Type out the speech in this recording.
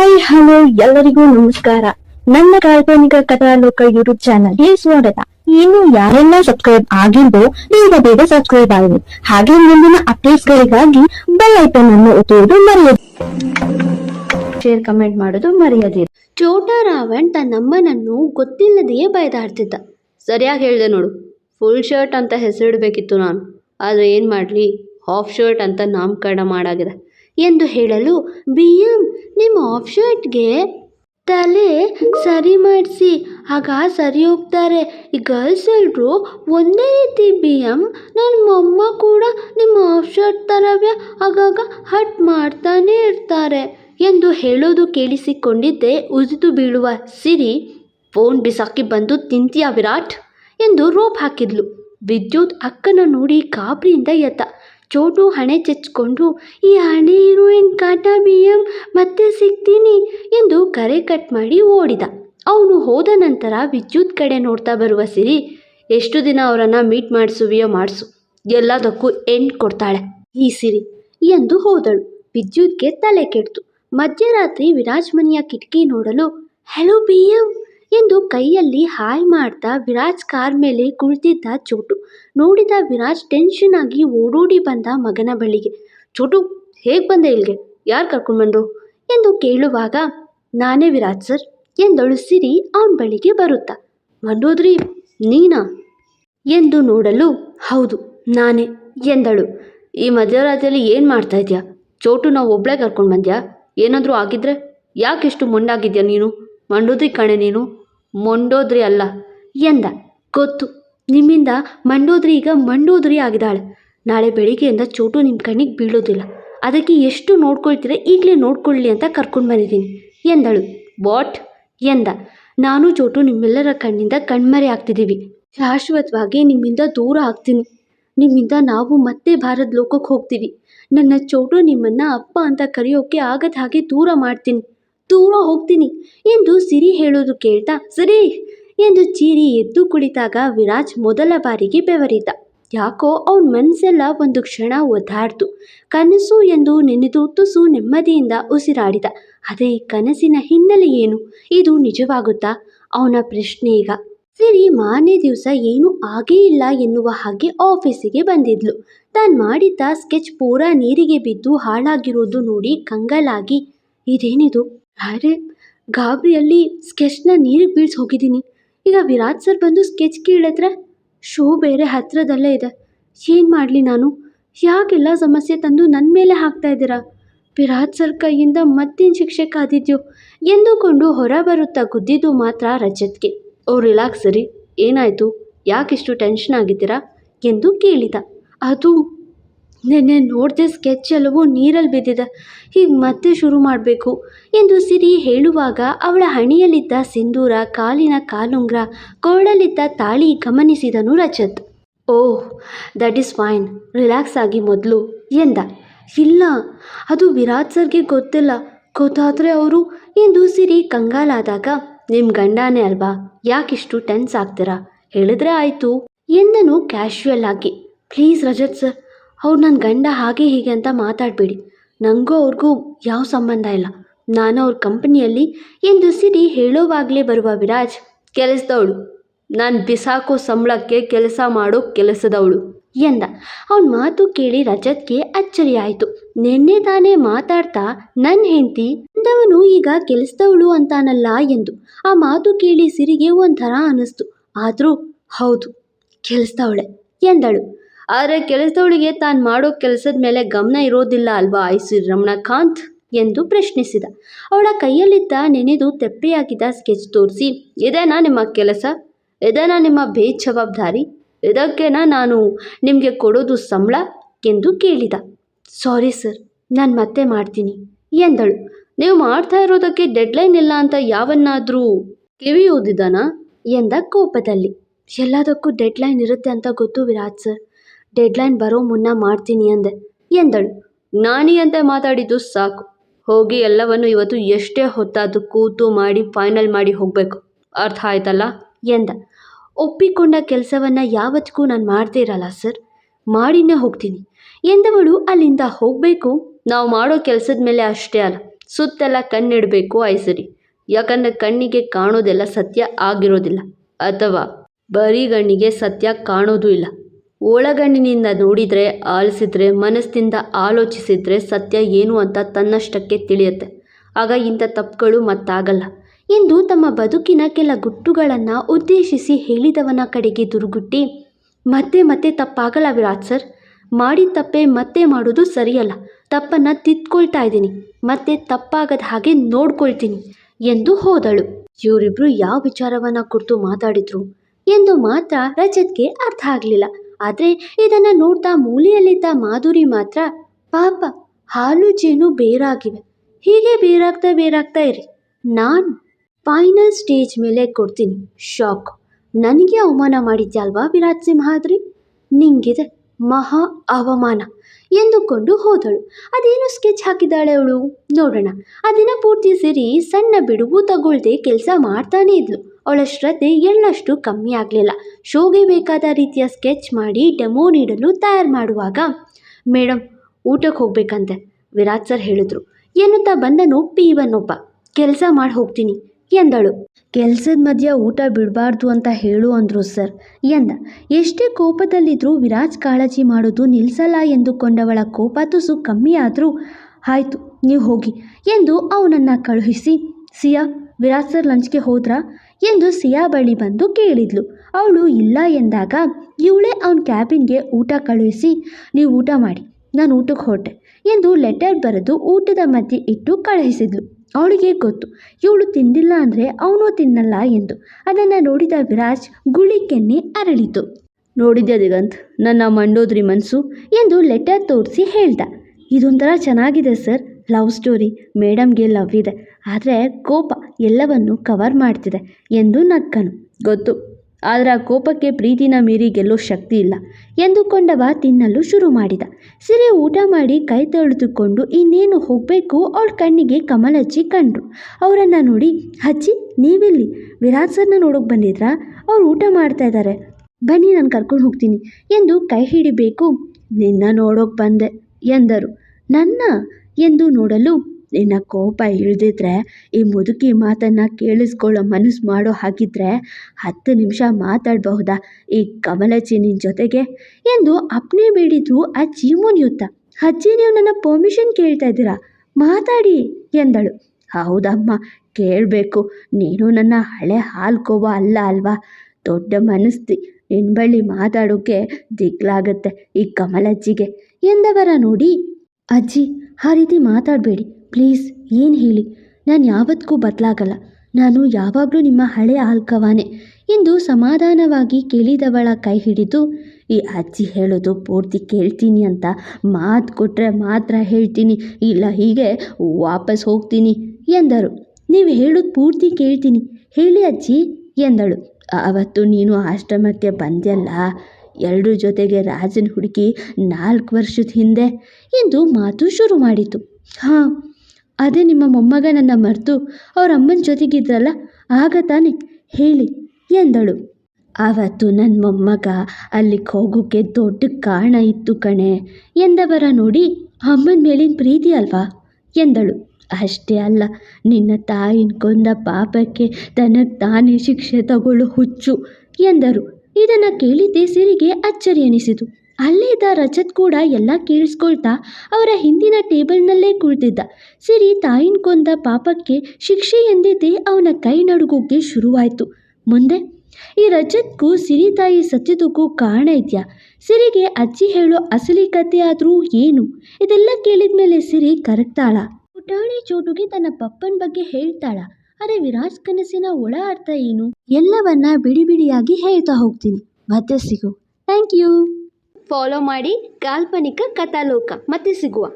Hi, hello, ಎಲ್ಲರಿಗೂ ನಮಸ್ಕಾರ. ನನ್ನ ಕಾಲ್ಪನಿಕ ಕಥಾಲೋಕ ಯೂಟ್ಯೂಬ್ ಚಾನಲ್ಗೆ ಸ್ವಾಗತ. ಇನ್ನು ಯಾರೆಲ್ಲ ಸಬ್ಸ್ಕ್ರೈಬ್ ಆಗಿದ್ದು ಬೇಗ ಬೇಗ ಸಬ್ಸ್ಕ್ರೈಬ್ ಆಗಿ. ಹಾಗೆ ಮುಂದಿನ ಅಪ್ಡೇಟ್ಸ್ ಗಳಿಗಾಗಿ ಬೆಲ್ ಐಕನ್ ಅನ್ನು ಒತ್ತುವುದು ಮರೆಯದು ಶೇರ್ ಕಮೆಂಟ್ ಮಾಡೋದು ಮರೆಯದಿರಿ. ಚೋಟಾ ರಾವಣ್ ತನ್ನಮ್ಮನನ್ನು ಗೊತ್ತಿಲ್ಲದೆಯೇ ಬಯದಾಡ್ತಿದ್ದ. ಸರಿಯಾಗಿ ಹೇಳಿದೆ ನೋಡು. ಫುಲ್ ಶರ್ಟ್ ಅಂತ ಹೆಸರಿಡಬೇಕಿತ್ತು ನಾನು. ಆದರೆ ಏನು ಮಾಡಲಿ? ಹಾಫ್ ಶರ್ಟ್ ಅಂತ ನಾಮಕರಣ ಮಾಡಾಗಿದೆ. ಎಂದು ಹೇಳಲು ಬಿ ಎಂ ನಿಮ್ಮ ಆಫ್ ಶರ್ಟ್ಗೆ ತಲೆ ಸರಿ ಮಾಡಿಸಿ. ಆಗ ಸರಿ ಹೋಗ್ತಾರೆ. ಈ ಗರ್ಲ್ಸ್ ಎಲ್ಲರೂ ಒಂದೇ ರೀತಿ ಬಿ ಎಂ ನನ್ನ ಮೊಮ್ಮ ಕೂಡ ನಿಮ್ಮ ಆಫ್ ಶರ್ಟ್ ಥರವೇ ಆಗಾಗ ಹಟ್ ಮಾಡ್ತಾನೆ ಇರ್ತಾರೆ. ಎಂದು ಹೇಳೋದು ಕೇಳಿಸಿಕೊಂಡಿದ್ದೆ ಉಜಿದು ಬೀಳುವ ಸಿರಿ, ಫೋನ್ ಬಿಸಾಕಿ ಬಂದು ತಿಂತೀಯ ವಿರಾಟ್? ಎಂದು ರೋಪ್ ಹಾಕಿದ್ಲು. ವಿದ್ಯುತ್ ಅಕ್ಕನ ನೋಡಿ ಗಾಬರಿಯಿಂದ ಎದ್ದ. ಚೋಟು ಹಣೆ ಚಚ್ಕೊಂಡು ಈ ಹಣೆ ಹೀರೋಯಿನ್ ಕಾಟ ಬಿ ಎಂ ಮತ್ತೆ ಸಿಗ್ತೀನಿ ಎಂದು ಕರೆ ಕಟ್ ಮಾಡಿ ಓಡಿದ. ಅವನು ಹೋದ ನಂತರ ವಿದ್ಯುತ್ ಕಡೆ ನೋಡ್ತಾ ಬರುವ ಸಿರಿ, ಎಷ್ಟು ದಿನ ಅವರನ್ನು ಮೀಟ್ ಮಾಡಿಸುವಿಯೋ ಮಾಡಿಸು. ಎಲ್ಲದಕ್ಕೂ ಎಂಡ್ ಕೊಡ್ತಾಳೆ, ಈ ಸಿರಿ ಎಂದು ಹೋದಳು. ವಿದ್ಯುತ್ಗೆ ತಲೆ ಕೆಡ್ತು. ಮಧ್ಯರಾತ್ರಿ ವಿರಾಜ್ ಮನೆಯ ಕಿಟಕಿ ನೋಡಲು, ಹಲೋ ಬಿ ಎಂ ಎಂದು ಕೈಯಲ್ಲಿ ಹಾಯ್ ಮಾಡ್ತಾ ವಿರಾಜ್ ಕಾರ್ ಮೇಲೆ ಕುಳಿತಿದ್ದ ಚೋಟು. ನೋಡಿದ ವಿರಾಜ್ ಟೆನ್ಷನ್ ಆಗಿ ಓಡೋಡಿ ಬಂದ ಮಗನ ಬಳಿಗೆ. ಚೋಟು, ಹೇಗೆ ಬಂದೆ ಇಲ್ಲಿಗೆ? ಯಾರು ಕರ್ಕೊಂಡು ಬಂದೋ ಎಂದು ಕೇಳುವಾಗ, ನಾನೇ ವಿರಾಜ್ ಸರ್, ಎಂದಳು ಸಿರಿ ಅವನ ಬಳಿಗೆ ಬರುತ್ತಾ. ಮಂಡೋದ್ರಿ ನೀನಾ? ಎಂದು ನೋಡಲು, ಹೌದು, ನಾನೇ, ಎಂದಳು. ಈ ಮಧ್ಯರಾತ್ರಿಯಲ್ಲಿ ಏನು ಮಾಡ್ತಾ ಇದೆಯಾ? ಚೋಟು, ನಾವು ಒಬ್ಬಳೇ ಕರ್ಕೊಂಡು ಬಂದ್ಯಾ? ಏನಾದರೂ ಆಗಿದ್ರೆ ಯಾಕೆಷ್ಟು ಮೊಂಡಾಗಿದ್ಯಾ ನೀನು? ಮಂಡೋದ್ರಿ ಕಣೆ ನೀನು. ಮೊಂಡೋದ್ರಿ ಅಲ್ಲ? ಎಂದ, ಗೊತ್ತು. ನಿಮ್ಮಿಂದ ಮಂಡೋದ್ರಿ ಈಗ ಮಂಡೋದ್ರಿ ಆಗಿದ್ದಾಳೆ. ನಾಳೆ ಬೆಳಿಗ್ಗೆಯಿಂದ ಚೋಟು ನಿಮ್ಮ ಕಣ್ಣಿಗೆ ಬೀಳೋದಿಲ್ಲ. ಅದಕ್ಕೆ ಎಷ್ಟು ನೋಡ್ಕೊಳ್ತೀರ ಈಗಲೇ ನೋಡ್ಕೊಳ್ಳಿ ಅಂತ ಕರ್ಕೊಂಡು ಬಂದಿದ್ದೀನಿ, ಎಂದಳು. ವಾಟ್? ಎಂದ, ನಾನು ಚೋಟು ನಿಮ್ಮೆಲ್ಲರ ಕಣ್ಣಿಂದ ಕಣ್ಮರೆ ಆಗ್ತಿದ್ದೀವಿ. ಶಾಶ್ವತವಾಗಿ ನಿಮ್ಮಿಂದ ದೂರ ಆಗ್ತೀನಿ. ನಿಮ್ಮಿಂದ ನಾವು ಮತ್ತೆ ಭಾರತ ಲೋಕಕ್ಕೆ ಹೋಗ್ತೀವಿ. ನನ್ನ ಚೋಟು ನಿಮ್ಮನ್ನು ಅಪ್ಪ ಅಂತ ಕರೆಯೋಕೆ ಆಗದ ಹಾಗೆ ದೂರ ಮಾಡ್ತೀನಿ. ದೂರ ಹೋಗ್ತೀನಿ ಎಂದು ಸಿರಿ ಹೇಳೋದು ಕೇಳ್ತಾ, ಸರಿ ಎಂದು ಚೀರಿ ಎದ್ದು ಕುಳಿತಾಗ ವಿರಾಜ್ ಮೊದಲ ಬಾರಿಗೆ ಬೆವರಿದ್ದ. ಯಾಕೋ ಅವನ ಮನಸ್ಸೆಲ್ಲ ಒಂದು ಕ್ಷಣ ಒದ್ದಾಡ್ತು. ಕನಸು ಎಂದು ನೆನೆದು ತುಸು ನೆಮ್ಮದಿಯಿಂದ ಉಸಿರಾಡಿದ. ಅದೇ ಕನಸಿನ ಹಿನ್ನೆಲೆ ಏನು? ಇದು ನಿಜವಾಗುತ್ತಾ? ಅವನ ಪ್ರಶ್ನೆ ಈಗ. ಸಿರಿ ಮಾರನೇ ದಿವಸ ಏನೂ ಆಗೇ ಇಲ್ಲ ಎನ್ನುವ ಹಾಗೆ ಆಫೀಸಿಗೆ ಬಂದಿದ್ಲು. ತಾನು ಮಾಡಿದ್ದ ಸ್ಕೆಚ್ ಪೂರಾ ನೀರಿಗೆ ಬಿದ್ದು ಹಾಳಾಗಿರೋದು ನೋಡಿ ಕಂಗಲಾಗಿ, ಇದೇನಿದು? ಅರೆ, ಗಾಬರಿಯಲ್ಲಿ ಸ್ಕೆಚ್ನ ನೀರಿಗೆ ಬೀಳ್ಸಿ ಹೋಗಿದ್ದೀನಿ. ಈಗ ವಿರಾಟ್ ಸರ್ ಬಂದು ಸ್ಕೆಚ್ ಕೇಳಿದ್ರೆ ಶೋ ಬೇರೆ ಹತ್ತಿರದಲ್ಲೇ ಇದೆ. ಏನು ಮಾಡಲಿ ನಾನು? ಯಾಕೆಲ್ಲ ಸಮಸ್ಯೆ ತಂದು ನನ್ನ ಮೇಲೆ ಹಾಕ್ತಾ ಇದ್ದೀರಾ? ವಿರಾಟ್ ಸರ್ ಕೈಯಿಂದ ಮತ್ತೇನು ಶಿಕ್ಷೆ ಕಾದಿದ್ಯೋ? ಎಂದುಕೊಂಡು ಹೊರ ಬರುತ್ತಾ ಗುದ್ದಿದ್ದು ಮಾತ್ರ ರಜತ್ಗೆ. ಓ, ರಿಲ್ಯಾಕ್ಸ್ ಸರಿ. ಏನಾಯಿತು? ಯಾಕಿಷ್ಟು ಟೆನ್ಷನ್ ಆಗಿದ್ದೀರಾ? ಎಂದು ಕೇಳಿದ. ಅದು ನೆನ್ನೆ ನೋಡಿದೆ ಸ್ಕೆಚ್ ಎಲ್ಲವೂ ನೀರಲ್ಲಿ ಬಿದ್ದಿದೆ. ಹೀಗೆ ಮತ್ತೆ ಶುರು ಮಾಡಬೇಕು. ಎಂದು ಸಿರಿ ಹೇಳುವಾಗ ಅವಳ ಹಣೆಯಲ್ಲಿದ್ದ ಸಿಂಧೂರ ಕಾಲಿನ ಕಾಲುಂಗ್ರ ಕೋಳಲಿದ್ದ ತಾಳಿ ಗಮನಿಸಿದನು Rajat. Oh that is fine relax ಆಗಿ ಮೊದಲು ಎಂದ. ಇಲ್ಲ, ಅದು ವಿರಾಟ್ ಸರ್ಗೆ ಗೊತ್ತಿಲ್ಲ. ಗೊತ್ತಾದರೆ ಅವರು? ಎಂದು ಸಿರಿ ಕಂಗಾಲಾದಾಗ ನಿಮ್ಮ ಗಂಡನೇ ಅಲ್ವಾ? ಯಾಕಿಷ್ಟು ಟೆನ್ಸ್ ಆಗ್ತೀರಾ? ಹೇಳಿದ್ರೆ ಆಯಿತು ಎಂದನು ಕ್ಯಾಶುವಲ್ ಆಗಿ. ಪ್ಲೀಸ್ ರಜತ್ ಸರ್ ಅವ್ರು ನನ್ನ ಗಂಡ ಹಾಗೆ ಹೀಗೆ ಅಂತ ಮಾತಾಡಬೇಡಿ. ನನಗೂ ಅವ್ರಿಗೂ ಯಾವ ಸಂಬಂಧ ಇಲ್ಲ. ನಾನು ಅವ್ರ ಕಂಪನಿಯಲ್ಲಿ ಎಂದು ಸಿರಿ ಹೇಳೋವಾಗಲೇ ಬರುವ ವಿರಾಜ್ ಕೆಲಸದವಳು. ನಾನು ಬಿಸಾಕೋ ಸಂಬಳಕ್ಕೆ ಕೆಲಸ ಮಾಡೋ ಕೆಲಸದವಳು ಎಂದ. ಅವನ ಮಾತು ಕೇಳಿ ರಜತ್ಗೆ ಅಚ್ಚರಿ ಆಯಿತು. ನಿನ್ನೆ ತಾನೇ ಮಾತಾಡ್ತಾ ನನ್ನ ಹೆಂಡತಿ ಅಂದವನು ಈಗ ಕೆಲಸದವಳು ಅಂತಾನಲ್ಲ ಎಂದು. ಆ ಮಾತು ಕೇಳಿ ಸಿರಿಗೆ ಒಂಥರ ಅನ್ನಿಸ್ತು ಆದರೂ ಹೌದು, ಕೆಲಸದವಳೆ ಎಂದಳು. ಆದರೆ ಕೆಲಸದವಳಿಗೆ ತಾನು ಮಾಡೋ ಕೆಲಸದ ಮೇಲೆ ಗಮನ ಇರೋದಿಲ್ಲ ಅಲ್ವಾ ಐಸಿ ರಮಣಕಾಂತ್? ಎಂದು ಪ್ರಶ್ನಿಸಿದ. ಅವಳ ಕೈಯಲ್ಲಿದ್ದ ನೆನೆದು ತೆಪ್ಪೆಯಾಗಿದ್ದ ಸ್ಕೆಚ್ ತೋರಿಸಿ ಇದೇನಾ ನಿಮ್ಮ ಕೆಲಸ? ಇದೇನಾ ನಿಮ್ಮ ಬೇಜವಾಬ್ದಾರಿ? ಇದಕ್ಕೇನಾ ನಾನು ನಿಮಗೆ ಕೊಡೋದು ಸಂಬಳ? ಎಂದು ಕೇಳಿದ. ಸಾರಿ ಸರ್, ನಾನು ಮತ್ತೆ ಮಾಡ್ತೀನಿ, ಎಂದಳು. ನೀವು ಮಾಡ್ತಾ ಇರೋದಕ್ಕೆ ಡೆಡ್ಲೈನ್ ಇಲ್ಲ ಅಂತ ಯಾವನ್ನಾದರೂ ಕಿವಿಯೋದಿದ್ದಾನಾ ಎಂದ ಕೋಪದಲ್ಲಿ. ಎಲ್ಲದಕ್ಕೂ ಡೆಡ್ಲೈನ್ ಇರುತ್ತೆ ಅಂತ ಗೊತ್ತು ವಿರಾಜ್ ಸರ್. ಡೆಡ್ಲೈನ್ ಬರೋ ಮುನ್ನ ಮಾಡ್ತೀನಿ ಅಂದೆ. ಎಂದಳು. ಅಂತ ಮಾತಾಡಿದ್ದು ಸಾಕು. ಹೋಗಿ ಎಲ್ಲವನ್ನು ಇವತ್ತು ಎಷ್ಟೇ ಹೊತ್ತಾದ ಕೂತು ಮಾಡಿ ಫೈನಲ್ ಮಾಡಿ ಹೋಗಬೇಕು. ಅರ್ಥ ಆಯ್ತಲ್ಲ? ಎಂದ. ಒಪ್ಪಿಕೊಂಡ ಕೆಲಸವನ್ನು ಯಾವತ್ತಿಗೂ ನಾನು ಮಾಡ್ದೇ ಇರಲ್ಲ ಸರ್. ಮಾಡಿನೇ ಹೋಗ್ತೀನಿ. ಎಂದವಳು, ಅಲ್ಲಿಂದ ಹೋಗಬೇಕು? ನಾವು ಮಾಡೋ ಕೆಲಸದ ಮೇಲೆ ಅಷ್ಟೇ ಅಲ್ಲ. ಸುತ್ತೆಲ್ಲ ಕಣ್ಣಿಡಬೇಕು, ಐಸರಿ. ಯಾಕಂದರೆ ಕಣ್ಣಿಗೆ ಕಾಣೋದೆಲ್ಲ ಸತ್ಯ ಆಗಿರೋದಿಲ್ಲ. ಅಥವಾ ಬರಿಗಣ್ಣಿಗೆ ಸತ್ಯ ಕಾಣೋದು ಇಲ್ಲ. ಒಳಗಣ್ಣಿನಿಂದ ನೋಡಿದರೆ ಆಲಿಸಿದ್ರೆ ಮನಸ್ಸಿಂದ ಆಲೋಚಿಸಿದರೆ ಸತ್ಯ ಏನು ಅಂತ ತನ್ನಷ್ಟಕ್ಕೆ ತಿಳಿಯುತ್ತೆ. ಆಗ ಇಂಥ ತಪ್ಪುಗಳು ಮತ್ತಾಗಲ್ಲ. ಎಂದು ತಮ್ಮ ಬದುಕಿನ ಕೆಲ ಗುಟ್ಟುಗಳನ್ನು ಉದ್ದೇಶಿಸಿ ಹೇಳಿದವನ ಕಡೆಗೆ ದುರುಗುಟ್ಟಿ, ಮತ್ತೆ ಮತ್ತೆ ತಪ್ಪಾಗಲ್ಲ ವಿರಾಟ್ ಸರ್. ಮಾಡಿದ ತಪ್ಪೇ ಮತ್ತೆ ಮಾಡೋದು ಸರಿಯಲ್ಲ. ತಪ್ಪನ್ನು ತಿದ್ಕೊಳ್ತಾ ಇದ್ದೀನಿ. ಮತ್ತೆ ತಪ್ಪಾಗದ ಹಾಗೆ ನೋಡ್ಕೊಳ್ತೀನಿ ಎಂದು ಹೋದಳು. ಇವರಿಬ್ರು ಯಾವ ವಿಚಾರವನ್ನ ಕುರಿತು ಮಾತಾಡಿದ್ರು ಎಂದು ಮಾತ್ರ ರಜತ್ಗೆ ಅರ್ಥ ಆಗಲಿಲ್ಲ. ಆದರೆ ಇದನ್ನು ನೋಡ್ತಾ ಮೂಲೆಯಲ್ಲಿದ್ದ ಮಾಧುರಿ ಮಾತ್ರ ಪಾಪ ಹಾಲು ಜೇನು ಬೇರಾಗಿವೆ. ಹೀಗೆ ಬೇರಾಗ್ತಾ ಬೇರಾಗ್ತಾ ಇರಿ. ನಾನು ಫೈನಲ್ ಸ್ಟೇಜ್ ಮೇಲೆ ಕೊಡ್ತೀನಿ. ಶಾಕ್. ನನಗೆ ಅವಮಾನ ಮಾಡಿದ್ಯಲ್ವಾ ವಿರಾಟ್ ಸಿಂಹಾದ್ರಿ ನಿಂಗಿದೆ. ಮಹಾ ಅವಮಾನ ಎಂದುಕೊಂಡು ಹೋದಳು. ಅದೇನು ಸ್ಕೆಚ್ ಹಾಕಿದ್ದಾಳೆ ಅವಳು? ನೋಡೋಣ. ಆ ದಿನ ಪೂರ್ತಿ ಸಿರಿ ಸಣ್ಣ ಬಿಡುವು ತಗೊಳ್ದೆ ಕೆಲಸ ಮಾಡ್ತಾನೇ ಇದ್ಲು. ಅವಳ ಶ್ರದ್ಧೆ ಎಳ್ಳಷ್ಟು ಕಮ್ಮಿ ಆಗಲಿಲ್ಲ. ಶೋಗೆ ಬೇಕಾದ ರೀತಿಯ ಸ್ಕೆಚ್ ಮಾಡಿ ಡೆಮೋ ನೀಡಲು ತಯಾರು ಮಾಡುವಾಗ ಮೇಡಮ್ ಊಟಕ್ಕೆ ಹೋಗ್ಬೇಕಂತೆ, ವಿರಾಟ್ ಸರ್ ಹೇಳಿದ್ರು. ಎನ್ನುತ್ತಾ ಬಂದನು ಪೀವನೊಬ್ಬ. ಕೆಲಸ ಮಾಡಿ ಹೋಗ್ತೀನಿ. ಎಂದಳು ಕೆಲಸದ ಮಧ್ಯ ಊಟ ಬಿಡಬಾರ್ದು ಅಂತ ಹೇಳು ಅಂದರು ಸರ್. ಎಂದ, ಎಷ್ಟೇ ಕೋಪದಲ್ಲಿದ್ದರೂ ವಿರಾಜ್ ಕಾಳಜಿ ಮಾಡೋದು ನಿಲ್ಲಿಸಲ್ಲ ಎಂದುಕೊಂಡವಳ ಕೋಪ ತುಸು ಕಮ್ಮಿಯಾದರೂ ಆಯಿತು, ನೀವು ಹೋಗಿ ಎಂದು ಅವನನ್ನು ಕಳುಹಿಸಿ, ಸಿಯಾ, ವಿರಾಜ್ ಸರ್ ಲಂಚ್ಗೆ ಹೋದ್ರಾ ಎಂದು ಸಿಯಾ ಬಳಿ ಬಂದು ಕೇಳಿದ್ಲು. ಅವಳು ಇಲ್ಲ ಎಂದಾಗ ಇವಳೇ ಅವನ ಕ್ಯಾಬಿನ್ಗೆ ಊಟ ಕಳುಹಿಸಿ, ನೀವು ಊಟ ಮಾಡಿ, ನಾನು ಊಟಕ್ಕೆ ಹೊರಟೆ ಎಂದು ಲೆಟರ್ ಬರೆದು ಊಟದ ಮಧ್ಯೆ ಇಟ್ಟು ಕಳುಹಿಸಿದ್ಲು. ಅವಳಿಗೆ ಗೊತ್ತು, ಇವಳು ತಿಂದಿಲ್ಲ ಅಂದರೆ ಅವನು ತಿನ್ನಲ್ಲ ಎಂದು. ಅದನ್ನು ನೋಡಿದ ವಿರಾಜ್ ಗುಳಿ ಕೆನ್ನೆ ಅರಳಿತು. ನೋಡಿದ್ಯಾ ದಿಗಂತ್, ನನ್ನ ಮಂಡೋದ್ರಿ ಮನಸ್ಸು ಎಂದು ಲೆಟರ್ ತೋರಿಸಿ ಹೇಳ್ದ. ಇದೊಂಥರ ಚೆನ್ನಾಗಿದೆ ಸರ್, ಲವ್ ಸ್ಟೋರಿ. ಮೇಡಮ್ಗೆ ಲವ್ ಇದೆ, ಆದರೆ ಕೋಪ ಎಲ್ಲವನ್ನು ಕವರ್ ಮಾಡ್ತಿದೆ ಎಂದು ನಕ್ಕನು ಗೊತ್ತು ಆದರೆ ಆ ಕೋಪಕ್ಕೆ ಪ್ರೀತಿನ ಮೀರಿ ಗೆಲ್ಲೋ ಶಕ್ತಿ ಇಲ್ಲ ಎಂದುಕೊಂಡವ ತಿನ್ನಲು ಶುರು ಮಾಡಿದ. ಸಿರಿ ಊಟ ಮಾಡಿ ಕೈ ತೊಳೆದುಕೊಂಡು ಇನ್ನೇನು ಹೋಗಬೇಕು? ಅವಳ ಕಣ್ಣಿಗೆ ಕಮಲಜ್ಜಿ ಕಂಡ್ರು. ಅವರನ್ನು ನೋಡಿ ಹಚ್ಚಿ ನೀವಿಲ್ಲಿ? ವಿರಾಟ್ ಸರ್ನ ನೋಡೋಕೆ ಬಂದಿದ್ರಾ? ಅವ್ರು ಊಟ ಮಾಡ್ತಾ ಇದ್ದಾರೆ ಬನ್ನಿ, ನಾನು ಕರ್ಕೊಂಡು ಹೋಗ್ತೀನಿ ಎಂದು ಕೈ ಹಿಡಿಬೇಕು. ನಿನ್ನ ನೋಡೋಕೆ ಬಂದೆ ಎಂದರು. ನನ್ನ? ಎಂದು ನೋಡಲು ನಿನ್ನ ಕೋಪ ಇಳಿದಿದ್ರೆ ಈ ಮುದುಕಿ ಮಾತನ್ನು ಕೇಳಿಸ್ಕೊಳ್ಳೋ ಮನಸ್ಸು ಮಾಡೋ ಹಾಗಿದ್ರೆ ಹತ್ತು ನಿಮಿಷ ಮಾತಾಡಬಹುದಾ? ಈ ಕಮಲಜ್ಜಿ ನಿನ್ನ ಜೊತೆಗೆ? ಎಂದು ಅಪ್ನೆ ಬೇಡಿದ್ರು ಅಜ್ಜಿ ಮುನಿಯುತ್ತ ಅಜ್ಜಿ, ನೀವು ನನ್ನ ಪರ್ಮಿಷನ್ ಕೇಳ್ತಾ ಇದ್ದೀರಾ? ಮಾತಾಡಿ ಎಂದಳು. ಹೌದಮ್ಮ, ಕೇಳಬೇಕು. ನೀನು ನನ್ನ ಹಳೆ ಹಾಲ್ಕೋವ ಅಲ್ಲ ಅಲ್ವಾ? ದೊಡ್ಡ ಮನಸ್ತಿ. ನಿನ್ನ ಬಳಿ ಮಾತಾಡೋಕ್ಕೆ ದಿಗ್ಲಾಗತ್ತೆ ಈ ಕಮಲಜ್ಜಿಗೆ ಎಂದವರ ನೋಡಿ. ಅಜ್ಜಿ, ಆ ರೀತಿ ಮಾತಾಡಬೇಡಿ. ಪ್ಲೀಸ್, ಏನು ಹೇಳಿ? ನಾನು ಯಾವತ್ತಿಗೂ ಬದಲಾಗಲ್ಲ. ನಾನು ಯಾವಾಗಲೂ ನಿಮ್ಮ ಹಳೆ ಆಲ್ಕವಾನೆ. ಎಂದು ಸಮಾಧಾನವಾಗಿ ಕೇಳಿದವಳ ಕೈ ಹಿಡಿದು, ಈ ಅಜ್ಜಿ ಹೇಳೋದು ಪೂರ್ತಿ ಕೇಳ್ತೀನಿ ಅಂತ ಮಾತು ಕೊಟ್ಟರೆ ಮಾತ್ರ ಹೇಳ್ತೀನಿ. ಇಲ್ಲ, ಹೀಗೆ ವಾಪಸ್ ಹೋಗ್ತೀನಿ ಎಂದರು. ನೀವು ಹೇಳೋದು ಪೂರ್ತಿ ಕೇಳ್ತೀನಿ. ಹೇಳಿ ಅಜ್ಜಿ ಎಂದಳು. ಆವತ್ತು ನೀನು ಆಶ್ರಮಕ್ಕೆ ಬಂದ್ಯಲ್ಲ ಎಲ್ಲರ ಜೊತೆಗೆ ರಾಜನ ಹುಡುಕಿ ನಾಲ್ಕು ವರ್ಷದ ಹಿಂದೆ ಎಂದು ಮಾತು ಶುರು ಮಾಡಿತು. ಹಾಂ ಅದೇ ನಿಮ್ಮ ಮೊಮ್ಮಗ ನನ್ನ ಮರೆತು ಅವ್ರ ಅಮ್ಮನ ಜೊತೆಗಿದ್ರಲ್ಲ, ಆಗ ತಾನೆ ಹೇಳಿ ಎಂದಳು. ಆವತ್ತು ನನ್ನ ಮೊಮ್ಮಗ ಅಲ್ಲಿಗೆ ಹೋಗೋಕ್ಕೆ ದೊಡ್ಡ ಕಾರಣ ಇತ್ತು ಕಣೆ, ಎಂದವರ ನೋಡಿ ಅಮ್ಮನ ಮೇಲಿನ ಪ್ರೀತಿ ಅಲ್ವಾ ಎಂದಳು. ಅಷ್ಟೇ ಅಲ್ಲ, ನಿನ್ನ ತಾಯಿನ ಕೊಂದ ಪಾಪಕ್ಕೆ ತನಗೆ ತಾನೇ ಶಿಕ್ಷೆ ತಗೊಳ್ಳೋ ಹುಚ್ಚು ಎಂದರು. ಇದನ್ನು ಕೇಳಿದ್ದೇ ಸಿರಿಗೆ ಅಚ್ಚರಿ ಅನಿಸಿತು ಅಲ್ಲೇ ಇದ್ದ ರಜತ್ ಕೂಡ ಎಲ್ಲ ಕೇಳಿಸ್ಕೊಳ್ತಾ ಅವರ ಹಿಂದಿನ ಟೇಬಲ್ನಲ್ಲೇ ಕುಳಿತಿದ್ದ. ಸಿರಿ ತಾಯಿನ ಕೊಂದ ಪಾಪಕ್ಕೆ ಶಿಕ್ಷೆ ಎಂದಿದ್ದೇ ಅವನ ಕೈ ನಡುಗೋಕ್ಕೆ ಶುರುವಾಯಿತು. ಮುಂದೆ, ಈ ರಜತ್ಗೂ ಸಿರಿ ತಾಯಿ ಸತ್ಯದಕ್ಕೂ ಕಾರಣ ಇದೆಯಾ? ಸಿರಿಗೆ ಅಜ್ಜಿ ಹೇಳೋ ಅಸಲಿ ಕಥೆ ಆದರೂ ಏನು? ಇದೆಲ್ಲ ಕೇಳಿದ ಮೇಲೆ ಸಿರಿ ಕರಗ್ತಾಳ. ಪುಟಾಣಿ ಚೋಟುಗೆ ತನ್ನ ಪಪ್ಪನ ಬಗ್ಗೆ ಹೇಳ್ತಾಳ. ಅರೆ ವಿರಾಜ್ ಕನಸಿನ ಒಳ ಅರ್ಥ ಏನು? ಎಲ್ಲವನ್ನ ಬಿಡಿ ಬಿಡಿಯಾಗಿ ಹೇಳ್ತಾ ಹೋಗ್ತೀನಿ. ಮತ್ತೆ ಸಿಗು. ಥ್ಯಾಂಕ್ ಯು ಫಾಲೋ ಮಾಡಿ ಕಾಲ್ಪನಿಕ ಕಥಾಲೋಕ. ಮತ್ತೆ ಸಿಗುವ.